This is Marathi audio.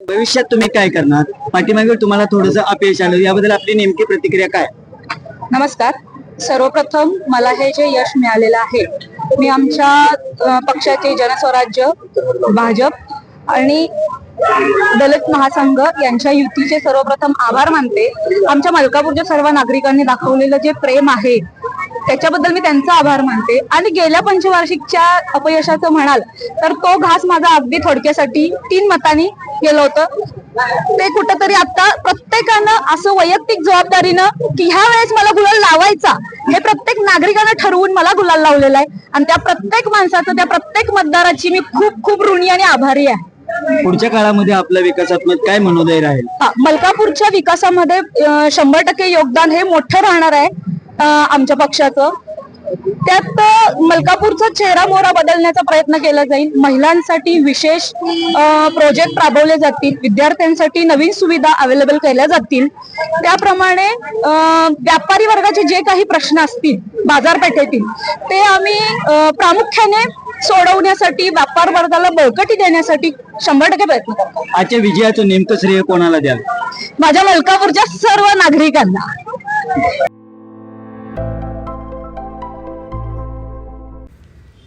भविष्यात तुम्ही काय करणार? पाठीमागे तुम्हाला थोडंसं अपयश आलं. याबद्दल आपली नेमकी प्रतिक्रिया काय? नमस्कार. सर्वप्रथम मला हे जे यश मिळालेलं आहे मी आमच्या पक्षाचे जनस्वराज्य भाजप आणि दलित महासंघ यांच्या युतीचे सर्वप्रथम आभार मानते. आमच्या मलकापूरच्या सर्व नागरिकांनी दाखवलेलं जे प्रेम आहे त्याच्याबद्दल मी त्यांचा आभार मानते. आणि गेल्या पंचवार्षिकच्या अपयशाचं म्हणाल तर तो घास माझा अगदी थोडक्यासाठी तीन मतांनी गेलं होतं. ते कुठंतरी आता प्रत्येकानं असं वैयक्तिक जबाबदारीनं की ह्या वेळेस मला गुलाल लावायचा हे प्रत्येक नागरिकानं ठरवून मला गुलाल लावलेला आहे. आणि त्या प्रत्येक माणसाचं त्या प्रत्येक मतदाराची मी खूप खूप ऋणी आणि आभारी आहे. पुढच्या काळामध्ये आपलं विकासात्मक काय मनोदय राहील? हा, मलकापूरच्या विकासामध्ये शंभर टक्के योगदान हे मोठं राहणार आहे आमच्या पक्षाचं. त्यात मलकापूरचा चेहरा मोहरा बदलण्याचा प्रयत्न केला जाईल. महिलांसाठी विशेष प्रोजेक्ट राबवले जातील. विद्यार्थ्यांसाठी नवीन सुविधा अवेलेबल केल्या जातील. त्याप्रमाणे व्यापारी वर्गाचे जे काही प्रश्न असतील बाजारपेठेतील ते आम्ही प्रामुख्याने सोडवण्यासाठी व्यापार वर्गाला बळकटी देण्यासाठी शंभर टक्के प्रयत्न करतो. आजच्या विजयाचं नेमकं श्रेय कोणाला द्याल? माझ्या मलकापूरच्या सर्व नागरिकांना.